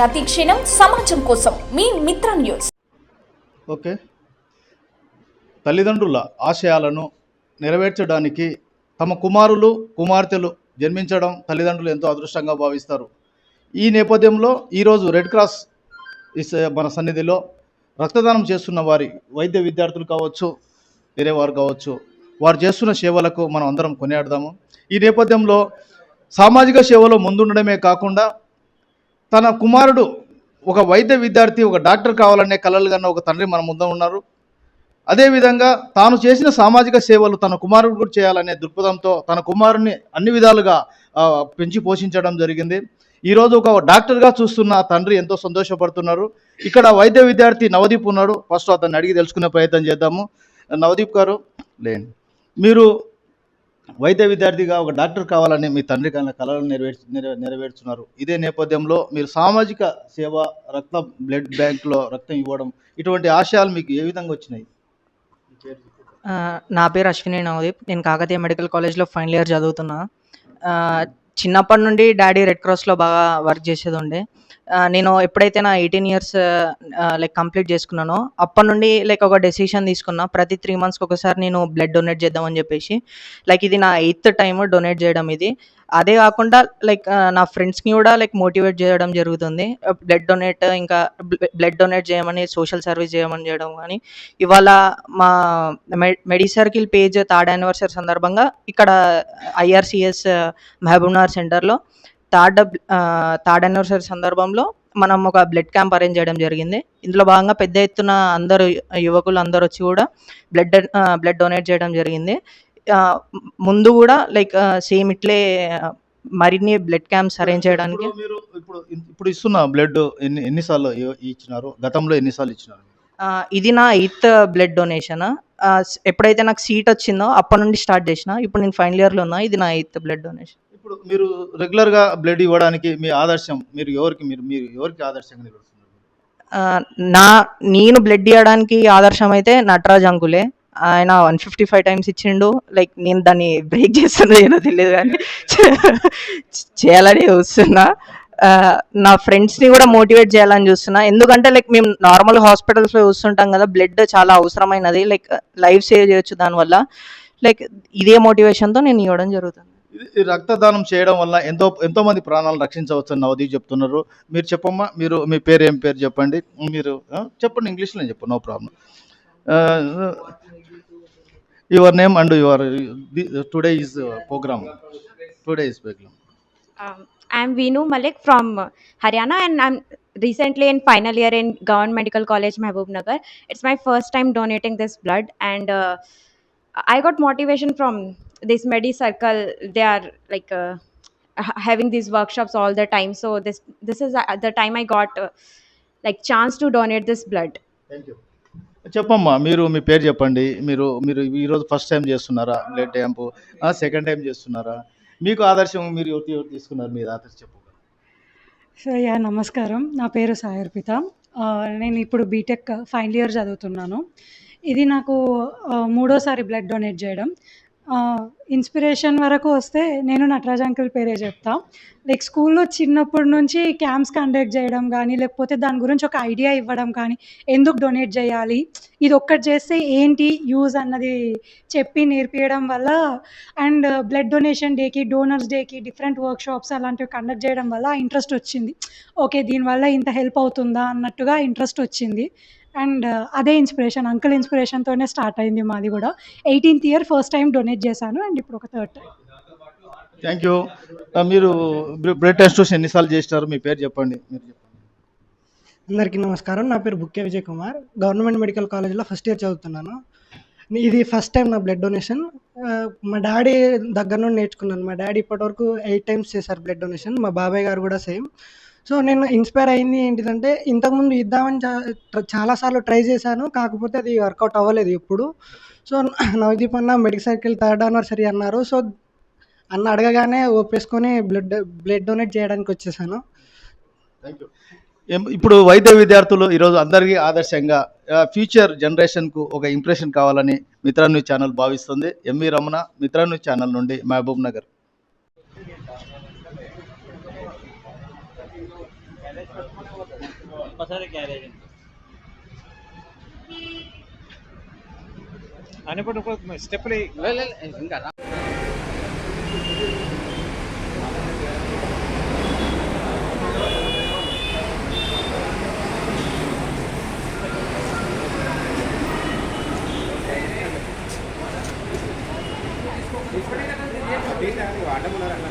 ప్రతి క్షణం సమాజం కోసం మీ మిత్ర న్యూస్. ఓకే. తల్లిదండ్రుల ఆశయాలను నెరవేర్చడానికి తమ కుమారులు కుమార్తెలు జన్మించడం తల్లిదండ్రులు ఎంతో అదృష్టంగా భావిస్తారు. ఈ నేపథ్యంలో ఈరోజు రెడ్ క్రాస్ మన సన్నిధిలో రక్తదానం చేస్తున్న వారి వైద్య విద్యార్థులు కావచ్చు వేరే వారు కావచ్చు వారు చేస్తున్న సేవలకు మనం అందరం కొనియాడదాము. ఈ నేపథ్యంలో సామాజిక సేవలో ముందుండడమే కాకుండా తన కుమారుడు ఒక వైద్య విద్యార్థి ఒక డాక్టర్ కావాలనే కలలు కన్న ఒక తండ్రి మన ముందు ఉన్నారు. అదేవిధంగా తాను చేసిన సామాజిక సేవలు తన కుమారుడు కూడా చేయాలనే దృక్పథంతో తన కుమారుని అన్ని విధాలుగా పెంచి పోషించడం జరిగింది. ఈరోజు ఒక డాక్టర్గా చూస్తున్న తండ్రి ఎంతో సంతోషపడుతున్నారు. ఇక్కడ వైద్య విద్యార్థి నవదీప్ ఉన్నాడు. ఫస్ట్ అతన్ని అడిగి తెలుసుకునే ప్రయత్నం చేద్దాము. నవదీప్ గారు లేండి. మీరు వైద్య విద్యార్థిగా ఒక డాక్టర్ కావాలని మీ తండ్రి కన్నా కళలను నెరవేర్చు నెరవే- నెరవేర్చున్నారు. ఇదే నేపథ్యంలో మీరు సామాజిక సేవ రక్త బ్లడ్ బ్యాంక్లో రక్తం ఇవ్వడం ఇటువంటి ఆశయాలు మీకు ఏ విధంగా వచ్చినాయి? నా పేరు అశ్విని నవదీప్. నేను కాకతీయ మెడికల్ కాలేజ్లో ఫైనల్ ఇయర్ చదువుతున్నా. చిన్నప్పటి నుండి డాడీ రెడ్ క్రాస్లో బాగా వర్క్ చేసేది ఉండే. నేను ఎప్పుడైతే నా ఎయిటీన్ ఇయర్స్ లైక్ కంప్లీట్ చేసుకున్నానో అప్పటి నుండి లైక్ ఒక డెసిషన్ తీసుకున్నా. ప్రతి త్రీ మంత్స్కి ఒకసారి నేను బ్లడ్ డొనేట్ చేద్దామని చెప్పేసి లైక్ ఇది నా ఎయిత్ టైం డొనేట్ చేయడం ఇది. అదే కాకుండా లైక్ నా ఫ్రెండ్స్ని కూడా లైక్ మోటివేట్ చేయడం జరుగుతుంది. Uh, బ్లడ్ డొనేట్ uh, ఇంకా బ్లడ్ డొనేట్ చేయమని సోషల్ సర్వీస్ చేయమని చేయడం కానీ ఇవాళ మా medi circle page third anniversary సందర్భంగా ఇక్కడ ఐఆర్సిఎస్ మహబూబ్నగర్ సెంటర్లో థర్డ్ థర్డ్ యానివర్సరీ సందర్భంలో మనం ఒక బ్లడ్ క్యాంప్ అరేంజ్ చేయడం జరిగింది. ఇందులో భాగంగా పెద్ద ఎత్తున అందరు యువకులు అందరు వచ్చి కూడా బ్లడ్ బ్లడ్ డొనేట్ చేయడం జరిగింది. ముందు కూడా లైక్ సేమ్ ఇట్లే మరిన్ని బ్లడ్ క్యాంప్స్ అరేంజ్ చేయడానికి. ఇప్పుడు మీరు ఇప్పుడు ఇప్పుడు ఇస్తున్న బ్లడ్ ఎన్ని ఎన్నిసార్లు ఇచ్చినారు? గతంలో ఎన్నిసార్లు ఇచ్చినారు? ఇది నా ఎయిత్ బ్లడ్ డొనేషన్. ఎప్పుడైతే నాకు సీట్ వచ్చిందో అప్పటి నుండి స్టార్ట్ చేసిన. ఇప్పుడు నేను ఫైనల్ ఇయర్లో ఉన్నా ఇది నా ఎయిత్ బ్లడ్ డొనేషన్. ఇప్పుడు మీరు రెగ్యులర్గా బ్లడ్ ఇవ్వడానికి మీ ఆదర్శం మీరు ఎవరికి మీరు మీరు ఎవరికి ఆదర్శంగా నిలుస్తున్నారు నా నేను బ్లడ్ ఇవ్వడానికి ఆదర్శం అయితే నటరాజ్ అంకులే. ఆయన వన్ ఫిఫ్టీ ఫైవ్ టైమ్స్ ఇచ్చిండు. లైక్ నేను దాన్ని బ్రేక్ చేస్తుందో ఏదో తెలియదు కానీ చేయాలని చూస్తున్నా. నా ఫ్రెండ్స్ని కూడా మోటివేట్ చేయాలని చూస్తున్నా. ఎందుకంటే లైక్ మేము నార్మల్ హాస్పిటల్స్లో చూస్తుంటాం కదా బ్లడ్ చాలా అవసరమైనది. లైక్ లైఫ్ సేవ్ చేయొచ్చు దానివల్ల లైక్ ఇదే మోటివేషన్తో నేను ఇవ్వడం జరుగుతుంది. ఈ రక్తదానం చేయడం వల్ల ఎంతో ఎంతో మంది ప్రాణాలు రక్షించవచ్చు అని నవదీప్ చెప్తున్నారు. మీరు చెప్పమ్మా మీరు మీ పేరు ఏం పేరు చెప్పండి. మీరు చెప్పండి ఇంగ్లీష్లో చెప్పు no problem. your name and your today's today is uh, program today is program Um, I'm Vinu Malik from uh, Haryana, and I'm recently in final year in Government Medical College, Mahabubnagar. It's my first time donating this blood, and uh, I got motivation from this Medi Circle. They are like uh, having these workshops all the time, so this this is uh, the time I got uh, like chance to donate this blood. thank you చెప్పమ్మా మీరు మీ పేరు చెప్పండి. మీరు మీరు ఈరోజు first time చేస్తున్నారా? Blood camp second time చేస్తున్నారా? మీకు ఆదర్శం మీరు ఎవరు తీసుకున్నారు మీరు ఆదర్శం చెప్పు సో యా నమస్కారం. నా పేరు సాయర్పిత. నేను ఇప్పుడు బీటెక్ ఫైనల్ ఇయర్ చదువుతున్నాను. ఇది నాకు మూడోసారి బ్లడ్ డొనేట్ చేయడం. ఇన్స్పిరేషన్ వరకు వస్తే నేను నటరాజ్ అంకుల్ పేరే చెప్తా. లైక్ స్కూల్లో చిన్నప్పటి నుంచి క్యాంప్స్ కండక్ట్ చేయడం కానీ లేకపోతే దాని గురించి ఒక ఐడియా ఇవ్వడం కానీ ఎందుకు డొనేట్ చేయాలి? ఇది ఒక్కటి చేస్తే ఏంటి యూజ్ అన్నది చెప్పి నేర్పించడం వల్ల అండ్ బ్లడ్ డొనేషన్ డేకి డోనర్స్ డేకి డిఫరెంట్ వర్క్ షాప్స్ అలాంటివి కండక్ట్ చేయడం వల్ల ఇంట్రెస్ట్ వచ్చింది. ఓకే దీనివల్ల ఇంత హెల్ప్ అవుతుందా అన్నట్టుగా ఇంట్రెస్ట్ వచ్చింది. అండ్ అదే ఇన్స్పిరేషన్ అంకుల్ ఇన్స్పిరేషన్తోనే స్టార్ట్ అయింది మాది కూడా. Eighteenth year first time donate చేశాను అండ్ ఇప్పుడు ఒక థర్డ్ టైం థ్యాంక్ యూ మీరు బ్లడ్ టెస్ట్ ఎన్నిసార్లు చేసినారు? మీ పేరు చెప్పండి. మీరు చెప్పండి. అందరికీ నమస్కారం. నా పేరు బుక్కే విజయ్ కుమార్. గవర్నమెంట్ మెడికల్ కాలేజ్లో ఫస్ట్ ఇయర్ చదువుతున్నాను. ఇది ఫస్ట్ టైం నా బ్లడ్ డొనేషన్. ఆ, మా డాడీ దగ్గర నుండి నేర్చుకున్నాను. మా డాడీ ఇప్పటివరకు ఎయిట్ టైమ్స్ చేశారు బ్లడ్ డొనేషన్. మా బాబాయ్ గారు కూడా సేమ్ సో నేను ఇన్స్పైర్ అయింది ఏంటిదంటే ఇంతకుముందు ఇద్దామని చా చాలాసార్లు ట్రై చేశాను. కాకపోతే అది వర్కౌట్ అవ్వలేదు ఎప్పుడు. సో నవదీప్ అన్న మెడికల్ సైకిల్ థర్డ్ యానివర్సరీ అన్నారు. సో అన్న అడగగానే ఒప్పేసుకొని బ్లడ్ బ్లడ్ డొనేట్ చేయడానికి వచ్చేసాను. థ్యాంక్ యూ ఇప్పుడు వైద్య విద్యార్థులు ఈరోజు అందరికీ ఆదర్శంగా ఫ్యూచర్ జనరేషన్కు ఒక ఇంప్రెషన్ కావాలని మిత్రా న్యూస్ ఛానల్ భావిస్తుంది MV Ramana Mitra news channel నుండి మహబూబ్ నగర్. పసారే క్యారేజ్ అనేప్పుడు స్టెప్లు ఇంకా అడ్డం ఉన్నారు అక్కడ